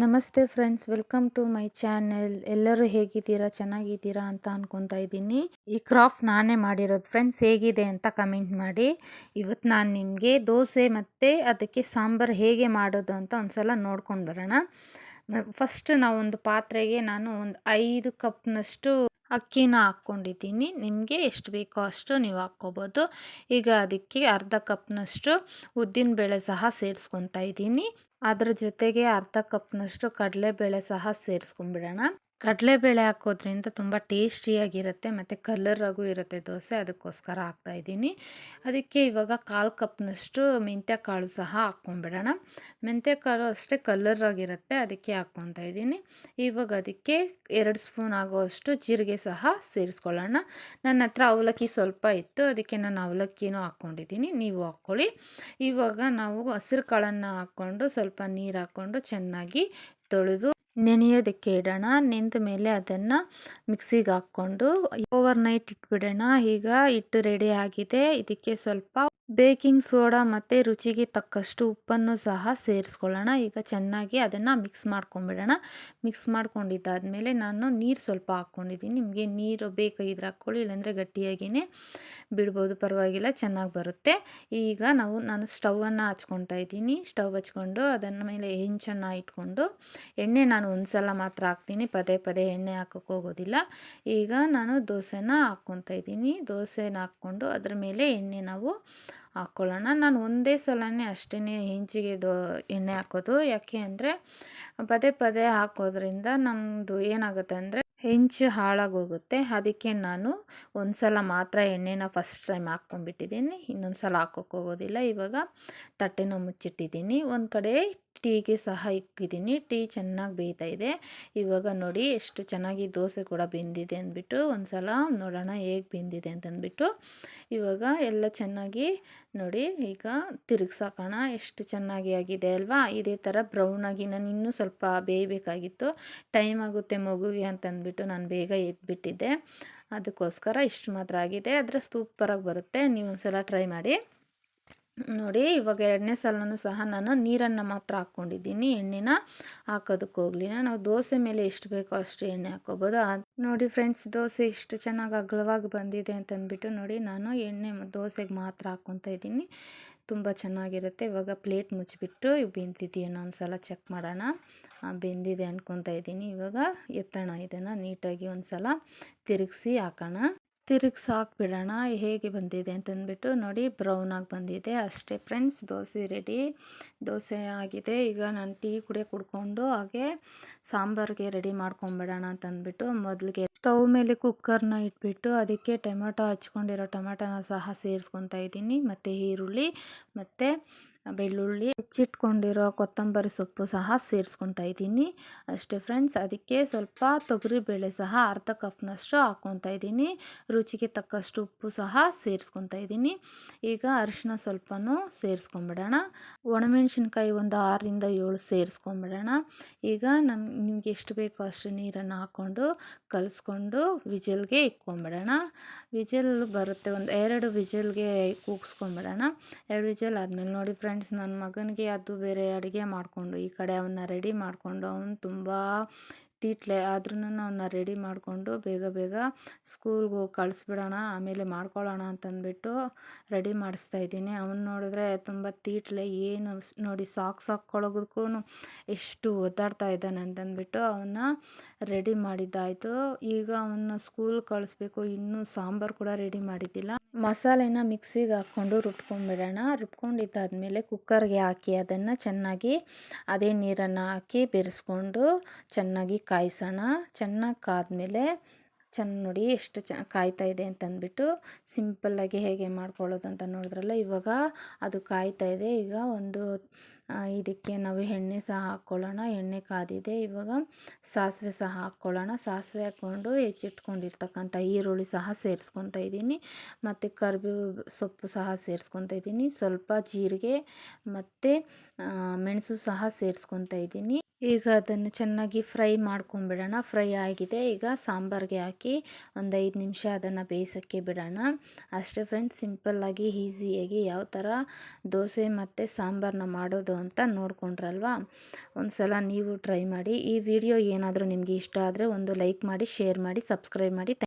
ನಮಸ್ತೆ friends, welcome to my channel. ಎಲ್ಲರೂ ಹೇಗಿದ್ದೀರಾ? ಚೆನ್ನಾಗಿದ್ದೀರಾ ಅಂತ ಅನ್ಕೊತಾ ಇದ್ದೀನಿ. ಈ ಕ್ರಾಫ್ಟ್ ನಾನೇ ಮಾಡಿರೋದು ಫ್ರೆಂಡ್ಸ್, ಹೇಗಿದೆ ಅಂತ ಕಮೆಂಟ್ ಮಾಡಿ. ಇವತ್ತು ನಾನು ನಿಮಗೆ ದೋಸೆ ಮತ್ತು ಅದಕ್ಕೆ ಸಾಂಬಾರು ಹೇಗೆ ಮಾಡೋದು ಅಂತ ಒಂದ್ಸಲ ನೋಡ್ಕೊಂಡು ಬರೋಣ. ಫಸ್ಟ್ ನಾವು ಒಂದು ಪಾತ್ರೆಗೆ ನಾನು ಒಂದು ಐದು ಕಪ್ನಷ್ಟು ಅಕ್ಕಿನ ಹಾಕ್ಕೊಂಡಿದ್ದೀನಿ. ನಿಮಗೆ ಎಷ್ಟು ಬೇಕೋ ಅಷ್ಟು ನೀವು ಹಾಕ್ಕೋಬೋದು. ಈಗ ಅದಕ್ಕೆ ಅರ್ಧ ಕಪ್ನಷ್ಟು ಉದ್ದಿನಬೇಳೆ ಸಹ ಸೇರಿಸ್ಕೊತಾ ಇದ್ದೀನಿ. ಅದ್ರ ಜೊತೆಗೆ ಅರ್ಧ ಕಪ್ನಷ್ಟು ಕಡಲೆಬೇಳೆ ಸಹ ಸೇರಿಸ್ಕೊಂಬಿಡೋಣ ಕಡಲೆಬೇಳೆ ಹಾಕೋದ್ರಿಂದ ತುಂಬ ಟೇಸ್ಟಿಯಾಗಿರುತ್ತೆ, ಮತ್ತು ಕಲರಾಗೂ ಇರುತ್ತೆ ದೋಸೆ. ಅದಕ್ಕೋಸ್ಕರ ಹಾಕ್ತಾಯಿದ್ದೀನಿ ಅದಕ್ಕೆ ಇವಾಗ ಕಾಲು ಕಪ್ನಷ್ಟು ಮೆಂತ್ಯ ಕಾಳು ಸಹ ಹಾಕ್ಕೊಂಬಿಡೋಣ ಮೆಂತ್ಯ ಕಾಳು ಅಷ್ಟೇ ಕಲರಾಗಿರುತ್ತೆ, ಅದಕ್ಕೆ ಹಾಕ್ಕೊತಾ ಇದ್ದೀನಿ. ಇವಾಗ ಅದಕ್ಕೆ ಎರಡು ಸ್ಪೂನ್ ಆಗೋಷ್ಟು ಜೀರಿಗೆ ಸಹ ಸೇರಿಸ್ಕೊಳ್ಳೋಣ. ನನ್ನ ಹತ್ರ ಅವಲಕ್ಕಿ ಸ್ವಲ್ಪ ಇತ್ತು, ಅದಕ್ಕೆ ನಾನು ಅವಲಕ್ಕಿನೂ ಹಾಕ್ಕೊಂಡಿದ್ದೀನಿ ನೀವು ಹಾಕ್ಕೊಳ್ಳಿ. ಇವಾಗ ನಾವು ಹಸಿರು ಕಾಳನ್ನು ಹಾಕ್ಕೊಂಡು ಸ್ವಲ್ಪ ನೀರು ಹಾಕ್ಕೊಂಡು ಚೆನ್ನಾಗಿ ತೊಳೆದು ನೆನೆಯೋದಕ್ಕೆ ಇಡೋಣ, ನೆಂದ ಮೇಲೆ ಅದನ್ನು ಮಿಕ್ಸಿಗೆ ಹಾಕ್ಕೊಂಡು ಓವರ್ ನೈಟ್ ಇಟ್ಬಿಡೋಣ. ಈಗ ಹಿಟ್ಟು ರೆಡಿ ಆಗಿದೆ. ಇದಕ್ಕೆ ಸ್ವಲ್ಪ ಬೇಕಿಂಗ್ ಸೋಡಾ ಮತ್ತು ರುಚಿಗೆ ತಕ್ಕಷ್ಟು ಉಪ್ಪನ್ನು ಸಹ ಸೇರಿಸ್ಕೊಳ್ಳೋಣ. ಈಗ ಚೆನ್ನಾಗಿ ಅದನ್ನು ಮಿಕ್ಸ್ ಮಾಡ್ಕೊಂಬಿಡೋಣ. ಮಿಕ್ಸ್ ಮಾಡ್ಕೊಂಡಿದ್ದಾದಮೇಲೆ ನಾನು ನೀರು ಸ್ವಲ್ಪ ಹಾಕ್ಕೊಂಡಿದ್ದೀನಿ. ನಿಮಗೆ ನೀರು ಬೇಕಾಗಿದ್ರೆ ಹಾಕ್ಕೊಳ್ಳಿ, ಇಲ್ಲಾಂದರೆ ಗಟ್ಟಿಯಾಗಿಯೇ ಬಿಡ್ಬೋದು, ಪರವಾಗಿಲ್ಲ, ಚೆನ್ನಾಗಿ ಬರುತ್ತೆ. ಈಗ ನಾವು, ನಾನು ಸ್ಟವನ್ನು ಹಚ್ಕೊತಾ ಇದ್ದೀನಿ. ಸ್ಟವ್ ಹಚ್ಕೊಂಡು ಅದನ್ನ ಮೇಲೆ ಹೆಂಚನ್ನು ಇಟ್ಕೊಂಡು ಎಣ್ಣೆ ನಾನು ಒಂದು ಸಲ ಮಾತ್ರ ಹಾಕ್ತೀನಿ. ಪದೇ ಪದೇ ಎಣ್ಣೆ ಹಾಕೋಕೆ ಹೋಗೋದಿಲ್ಲ. ಈಗ ನಾನು ದೋಸೆನ ಹಾಕ್ಕೊತಾ ಇದ್ದೀನಿ. ದೋಸೆನ ಹಾಕ್ಕೊಂಡು ಅದ್ರ ಮೇಲೆ ಎಣ್ಣೆ ನಾವು ಹಾಕ್ಕೊಳ್ಳೋಣ. ನಾನು ಒಂದೇ ಸಲನೇ ಅಷ್ಟೇ ಹೆಂಚಿಗೆ ದೋ, ಎಣ್ಣೆ ಹಾಕೋದು. ಯಾಕೆ ಅಂದರೆ ಪದೇ ಪದೇ ಹಾಕೋದ್ರಿಂದ ನಮ್ಮದು ಏನಾಗುತ್ತೆ ಅಂದರೆ ಹೆಂಚು ಹಾಳಾಗೋಗುತ್ತೆ. ಅದಕ್ಕೆ ನಾನು ಒಂದು ಸಲ ಮಾತ್ರ ಎಣ್ಣೆನ ಫಸ್ಟ್ ಟೈಮ್ ಹಾಕ್ಕೊಂಡ್ಬಿಟ್ಟಿದ್ದೀನಿ ಇನ್ನೊಂದು ಸಲ ಹಾಕೋಕ್ಕೋಗೋದಿಲ್ಲ ಇವಾಗ ತಟ್ಟೆನ ಮುಚ್ಚಿಟ್ಟಿದ್ದೀನಿ. ಒಂದು ಕಡೆ ಟೀಗೆ ಸಹ ಇಕ್ಕಿದ್ದೀನಿ. ಟೀ ಚೆನ್ನಾಗಿ ಬೇಯ್ತಾ ಇದೆ. ಇವಾಗ ನೋಡಿ ಎಷ್ಟು ಚೆನ್ನಾಗಿ ದೋಸೆ ಕೂಡ ಬೆಂದಿದೆ ಅಂದ್ಬಿಟ್ಟು ಒಂದು ಸಲ ನೋಡೋಣ ಹೇಗೆ ಬೆಂದಿದೆ ಅಂತಂದ್ಬಿಟ್ಟು ಇವಾಗ ಎಲ್ಲ ಚೆನ್ನಾಗಿ ನೋಡಿ ಈಗ ತಿರುಗ್ಸಾಕೋಣ. ಎಷ್ಟು ಚೆನ್ನಾಗಿ ಆಗಿದೆ ಅಲ್ವಾ? ಇದೇ ಥರ ಬ್ರೌನಾಗಿ ನಾನು ಇನ್ನೂ ಸ್ವಲ್ಪ ಬೇಯಬೇಕಾಗಿತ್ತು. ಟೈಮ್ ಆಗುತ್ತೆ ಮಗುಗೆ ಅಂತಂದ್ಬಿಟ್ಟು ನಾನು ಬೇಗ ಎದ್ಬಿಟ್ಟಿದ್ದೆ. ಅದಕ್ಕೋಸ್ಕರ ಇಷ್ಟು ಮಾತ್ರ ಆಗಿದೆ. ಆದರೆ ಸೂಪರಾಗಿ ಬರುತ್ತೆ. ನೀವು ಒಂದು ಸಲ ಟ್ರೈ ಮಾಡಿ. ನೋಡಿ, ಇವಾಗ ಎರಡನೇ ಸಲನೂ ಸಹ ನಾನು ನೀರನ್ನು ಮಾತ್ರ ಹಾಕ್ಕೊಂಡಿದ್ದೀನಿ. ಎಣ್ಣೆನ ಹಾಕೋದಕ್ಕೆ ಹೋಗಲಿಲ್ಲ ನಾವು ದೋಸೆ ಮೇಲೆ ಎಷ್ಟು ಬೇಕೋ ಅಷ್ಟು ಎಣ್ಣೆ ಹಾಕೋಬೋದು. ನೋಡಿ ಫ್ರೆಂಡ್ಸ್, ದೋಸೆ ಇಷ್ಟು ಚೆನ್ನಾಗಿ ಅಗಲವಾಗಿ ಬಂದಿದೆ ಅಂತಂದ್ಬಿಟ್ಟು ನೋಡಿ, ನಾನು ಎಣ್ಣೆ ದೋಸೆಗೆ ಮಾತ್ರ ಹಾಕ್ಕೊತಾ ಇದ್ದೀನಿ. ತುಂಬ ಚೆನ್ನಾಗಿರುತ್ತೆ. ಇವಾಗ ಪ್ಲೇಟ್ ಮುಚ್ಚಿಬಿಟ್ಟು ಬೆಂದಿದೆಯೇನೋ ಒಂದು ಸಲ ಚೆಕ್ ಮಾಡೋಣ. ಬೆಂದಿದೆ ಅಂದ್ಕೊತಾ ಇದ್ದೀನಿ. ಇವಾಗ ಎತ್ತೋಣ ಇದನ್ನು ನೀಟಾಗಿ ಒಂದು ಸಲ ತಿರುಗಿಸಿ ಹಾಕೋಣ. ತಿರುಗಿಸಿ ಹಾಕ್ಬಿಡೋಣ ಹೇಗೆ ಬಂದಿದೆ ಅಂತಂದ್ಬಿಟ್ಟು ನೋಡಿ ಬ್ರೌನಾಗಿ ಬಂದಿದೆ ಅಷ್ಟೇ ಫ್ರೆಂಡ್ಸ್. ದೋಸೆ ರೆಡಿ. ದೋಸೆ ಆಗಿದೆ. ಈಗ ನಾನು ಟೀ ಕುಡಿಯೋ ಕುಡ್ಕೊಂಡು ಹಾಗೆ ಸಾಂಬಾರಿಗೆ ರೆಡಿ ಮಾಡ್ಕೊಂಬಿಡೋಣ ಅಂತಂದ್ಬಿಟ್ಟು ಮೊದಲಿಗೆ ಸ್ಟವ್ ಮೇಲೆ ಕುಕ್ಕರ್ನ ಇಟ್ಬಿಟ್ಟು ಅದಕ್ಕೆ ಟೊಮೆಟೊ ಹಚ್ಕೊಂಡಿರೋ ಟೊಮೆಟೊನ ಸಹ ಸೇರಿಸ್ಕೊತಾ ಇದ್ದೀನಿ. ಮತ್ತು ಈರುಳ್ಳಿ, ಮತ್ತು ಬೆಳ್ಳುಳ್ಳಿ ಹೆಚ್ಚಿಟ್ಕೊಂಡಿರೋ ಕೊತ್ತಂಬರಿ ಸೊಪ್ಪು ಸಹ ಸೇರಿಸ್ಕೊತಾ ಇದ್ದೀನಿ. ಅಷ್ಟೇ ಫ್ರೆಂಡ್ಸ್ ಅದಕ್ಕೆ ಸ್ವಲ್ಪ ತೊಗರಿ ಬೇಳೆ ಸಹ ಅರ್ಧ ಕಪ್ನಷ್ಟು ಹಾಕ್ಕೊತಾ ಇದ್ದೀನಿ. ರುಚಿಗೆ ತಕ್ಕಷ್ಟು ಉಪ್ಪು ಸಹ ಸೇರಿಸ್ಕೊತಾ ಇದ್ದೀನಿ. ಈಗ ಅರಿಶಿನ ಸ್ವಲ್ಪನೂ ಸೇರಿಸ್ಕೊಂಬಿಡೋಣ. ಒಣಮೆಣಸಿನ್ಕಾಯಿ ಒಂದು ಆರರಿಂದ ಏಳು ಸೇರಿಸ್ಕೊಂಬಿಡೋಣ. ಈಗ ನಮ್ಮ ನಿಮ್ಗೆ ಎಷ್ಟು ಬೇಕೋ ಅಷ್ಟು ನೀರನ್ನು ಹಾಕ್ಕೊಂಡು ಕಲಿಸ್ಕೊಂಡು ವಿಜಲ್ಗೆ ಇಕ್ಕೊಂಬಿಡೋಣ ವಿಜಲ್ ಬರುತ್ತೆ ಒಂದು ಎರಡು ವಿಜಲ್ಗೆ ಕೂಗಿಸ್ಕೊಂಬಿಡೋಣ. ಎರಡು ವಿಜಲ್ ಆದಮೇಲೆ ನೋಡಿ ಫ್ರೆಂಡ್ಸ್ ನನ್ನ ಮಗನಿಗೆ ಅದು ಬೇರೆ ಅಡುಗೆ ಮಾಡಿಕೊಂಡು, ಈ ಕಡೆ ಅವನ್ನ ರೆಡಿ ಮಾಡಿಕೊಂಡು, ಅವನು ತುಂಬ ತೀಟ್ಲೆ. ಆದ್ರೂ ಅವನ್ನ ರೆಡಿ ಮಾಡಿಕೊಂಡು ಬೇಗ ಬೇಗ ಸ್ಕೂಲ್ಗೆ ಹೋಗಿ ಕಳಿಸ್ಬಿಡೋಣ, ಆಮೇಲೆ ಮಾಡ್ಕೊಳ್ಳೋಣ ಅಂತಂದ್ಬಿಟ್ಟು ರೆಡಿ ಮಾಡಿಸ್ತಾ ಇದ್ದೀನಿ. ಅವನು ನೋಡಿದ್ರೆ ತುಂಬ ತೀಟ್ಲೆ, ಏನು ನೋಡಿ ಸಾಕ್ಸ್ ಹಾಕ್ಕೊಳ್ಳೋದಕ್ಕೂ ಎಷ್ಟು ಒದ್ದಾಡ್ತಾ ಇದ್ದಾನೆ ಅಂತಂದ್ಬಿಟ್ಟು ಅವನ್ನ ರೆಡಿ ಮಾಡಿದ್ದಾಯಿತು. ಈಗ ಅವನ್ನ ಸ್ಕೂಲ್ ಕಳಿಸ್ಬೇಕು, ಇನ್ನೂ ಸಾಂಬಾರು ಕೂಡ ರೆಡಿ ಮಾಡಿದ್ದಿಲ್ಲ. ಮಸಾಲೆನ ಮಿಕ್ಸಿಗೆ ಹಾಕ್ಕೊಂಡು ರುಬ್ಕೊಂಡ್ಬಿಡೋಣ ರುಬ್ಕೊಂಡಿದ್ದಾದಮೇಲೆ ಕುಕ್ಕರ್ಗೆ ಹಾಕಿ ಅದನ್ನು ಚೆನ್ನಾಗಿ ಅದೇ ನೀರನ್ನು ಹಾಕಿ ಬೆರೆಸ್ಕೊಂಡು ಚೆನ್ನಾಗಿ ಕಾಯಿಸೋಣ. ಚೆನ್ನಾಗಿ ಕಾದ್ಮೇಲೆ ಚೆನ್ನ ನೋಡಿ ಎಷ್ಟು ಚ ಕಾಯ್ತಾ ಇದೆ ಅಂತಂದ್ಬಿಟ್ಟು ಸಿಂಪಲ್ಲಾಗಿ ಹೇಗೆ ಮಾಡ್ಕೊಳ್ಳೋದು ಅಂತ ನೋಡಿದ್ರಲ್ಲ ಇವಾಗ ಅದು ಕಾಯ್ತಾ ಇದೆ. ಈಗ ಒಂದು ಇದಕ್ಕೆ ನಾವು ಎಣ್ಣೆ ಸಹ ಹಾಕ್ಕೊಳ್ಳೋಣ. ಎಣ್ಣೆ ಕಾದಿದೆ. ಇವಾಗ ಸಾಸಿವೆ ಸಹ ಹಾಕ್ಕೊಳ್ಳೋಣ. ಸಾಸಿವೆ ಹಾಕ್ಕೊಂಡು ಹೆಚ್ಚಿಟ್ಕೊಂಡಿರ್ತಕ್ಕಂಥ ಈರುಳ್ಳಿ ಸಹ ಸೇರಿಸ್ಕೊತಾ ಇದ್ದೀನಿ. ಮತ್ತು ಕರಿಬೇವು ಸೊಪ್ಪು ಸಹ ಸೇರಿಸ್ಕೊತಾ ಇದ್ದೀನಿ. ಸ್ವಲ್ಪ ಜೀರಿಗೆ ಮತ್ತು ಮೆಣಸು ಸಹ ಸೇರಿಸ್ಕೊತಾ ಇದ್ದೀನಿ. ಈಗ ಅದನ್ನು ಚೆನ್ನಾಗಿ ಫ್ರೈ ಮಾಡ್ಕೊಂಬಿಡೋಣ. ಫ್ರೈ ಆಗಿದೆ. ಈಗ ಸಾಂಬಾರಿಗೆ ಹಾಕಿ ಒಂದು ಐದು ನಿಮಿಷ ಅದನ್ನು ಬೇಯಿಸೋಕ್ಕೆ ಬಿಡೋಣ. ಅಷ್ಟೇ ಫ್ರೆಂಡ್ಸ್ ಸಿಂಪಲ್ಲಾಗಿ ಈಸಿಯಾಗಿ ಯಾವ ಥರ ದೋಸೆ ಮತ್ತು ಸಾಂಬಾರನ್ನ ಮಾಡೋದು ಅಂತ ನೋಡ್ಕೊಂಡ್ರಲ್ವಾ? ಒಂದು ಸಲ ನೀವು ಟ್ರೈ ಮಾಡಿ. ಈ ವಿಡಿಯೋ ಏನಾದರೂ ನಿಮಗೆ ಇಷ್ಟ ಆದರೆ ಒಂದು ಲೈಕ್ ಮಾಡಿ ಶೇರ್ ಮಾಡಿ ಸಬ್ಸ್ಕ್ರೈಬ್ ಮಾಡಿ.